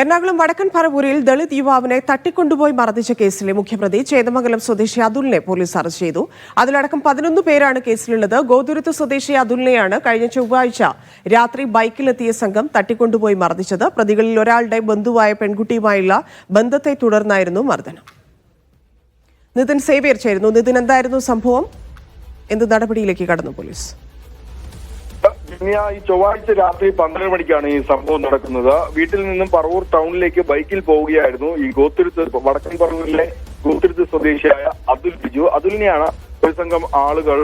എറണാകുളം വടക്കൻ പറവൂരിൽ ദളിത് യുവാവിനെ തട്ടിക്കൊണ്ടുപോയി മർദ്ദിച്ച കേസിലെ മുഖ്യപ്രതി ചേതമംഗലം സ്വദേശി അതുലിനെ പോലീസ് അറസ്റ്റ് ചെയ്തു. അതിലടക്കം പതിനൊന്ന് പേരാണ് കേസിലുള്ളത്. ഗോതുരത്ത് സ്വദേശി അതുലിനെയാണ് കഴിഞ്ഞ ചൊവ്വാഴ്ച രാത്രി ബൈക്കിലെത്തിയ സംഘം തട്ടിക്കൊണ്ടുപോയി മർദ്ദിച്ചത്. പ്രതികളിൽ ഒരാളുടെ ബന്ധുവായ പെൺകുട്ടിയുമായുള്ള ബന്ധത്തെ തുടർന്നായിരുന്നു മർദ്ദനം. നിതിൻ സേവ്യർ ചേരുന്നു. നിതിൻ എന്തായിരുന്നു സംഭവം? എന്ത് നടപടിയിലേക്ക് കടന്നു പോലീസ്? ആ ഈ ചൊവ്വാഴ്ച രാത്രി പന്ത്രണ്ട് മണിക്കാണ് ഈ സംഭവം നടക്കുന്നത്. വീട്ടിൽ നിന്നും പറവൂർ ടൗണിലേക്ക് ബൈക്കിൽ പോവുകയായിരുന്നു ഈ ഗോത്തുരുത്ത് വടക്കൻ പറവൂരിലെ ഗോത്തുരുത്ത് സ്വദേശിയായ അതുൽ ബിജു. അതുലിനെയാണ് ഒരു സംഘം ആളുകൾ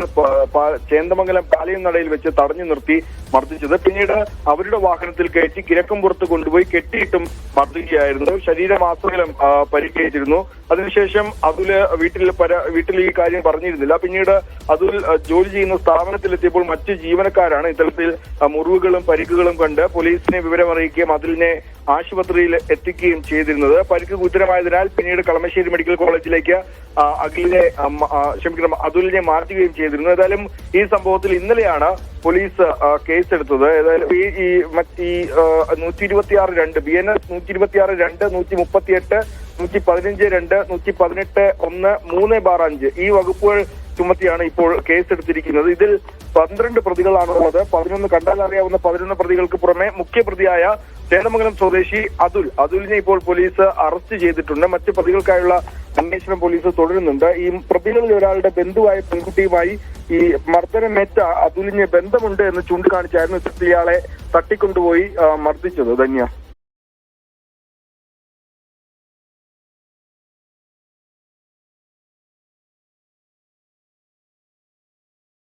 ചേന്ദമംഗലം പാലയം നടയിൽ വെച്ച് തടഞ്ഞു നിർത്തി മർദ്ദിച്ചത്. പിന്നീട് അവരുടെ വാഹനത്തിൽ കയറ്റി കിഴക്കമ്പുറത്ത് കൊണ്ടുപോയി കെട്ടിയിട്ടും മർദ്ദിക്കുകയായിരുന്നു. ശരീരമാസകലം പരിക്കേറ്റിരുന്നു. അതിനുശേഷം അതുൽ വീട്ടിൽ പര വീട്ടിൽ ഈ കാര്യം പറഞ്ഞിരുന്നില്ല. പിന്നീട് അതുൽ ജോലി ചെയ്യുന്ന സ്ഥാപനത്തിലെത്തിയപ്പോൾ മറ്റ് ജീവനക്കാരാണ് ഇത്തരത്തിൽ മുറിവുകളും പരിക്കുകളും കണ്ട് പോലീസിനെ വിവരമറിയിക്കുകയും അതിലിനെ ആശുപത്രിയിൽ എത്തിക്കുകയും ചെയ്തിരുന്നത്. പരിക്ക് ഗുരുതരമായതിനാൽ പിന്നീട് കളമശ്ശേരി മെഡിക്കൽ കോളേജിലേക്ക് അഖിലിനെ ക്ഷമിക്കണം അതുലിനെ മാറ്റുകയും ചെയ്തിരുന്നു. ഏതായാലും ഈ സംഭവത്തിൽ ഇന്നലെയാണ് പോലീസ് കേസെടുത്തത്. ഏതായാലും ഈ ഈ നൂറ്റി ഇരുപത്തിയാറ് രണ്ട് ബി എൻ എസ് നൂറ്റി ഇരുപത്തിയാറ് രണ്ട് നൂറ്റി മുപ്പത്തിയെട്ട് നൂറ്റി പതിനഞ്ച് രണ്ട് നൂറ്റി പതിനെട്ട് ഒന്ന് മൂന്ന് ബാർ അഞ്ച് ഈ വകുപ്പുകൾ ചുമത്തിയാണ് ഇപ്പോൾ കേസെടുത്തിരിക്കുന്നത്. ഇതിൽ പന്ത്രണ്ട് പ്രതികളാണുള്ളത്. പതിനൊന്ന് കണ്ടാൽ അറിയാവുന്ന പതിനൊന്ന് പ്രതികൾക്ക് പുറമെ മുഖ്യപ്രതിയായ ചേന്നമംഗലം സ്വദേശി അതുൽ. അതുലിനെ ഇപ്പോൾ പോലീസ് അറസ്റ്റ് ചെയ്തിട്ടുണ്ട്. മറ്റ് പ്രതികൾക്കായുള്ള അന്വേഷണം പോലീസ് തുടരുന്നുണ്ട്. ഈ പ്രതികളിൽ ഒരാളുടെ ബന്ധുവായ പെൺകുട്ടിയുമായി ഈ മർദ്ദനമേറ്റ അതുലിന് ബന്ധമുണ്ട് എന്ന് ചൂണ്ടിക്കാണിച്ചായിരുന്നു ഇത്തരത്തിൽ ഇയാളെ തട്ടിക്കൊണ്ടുപോയി മർദ്ദിച്ചത്. ധന്യ.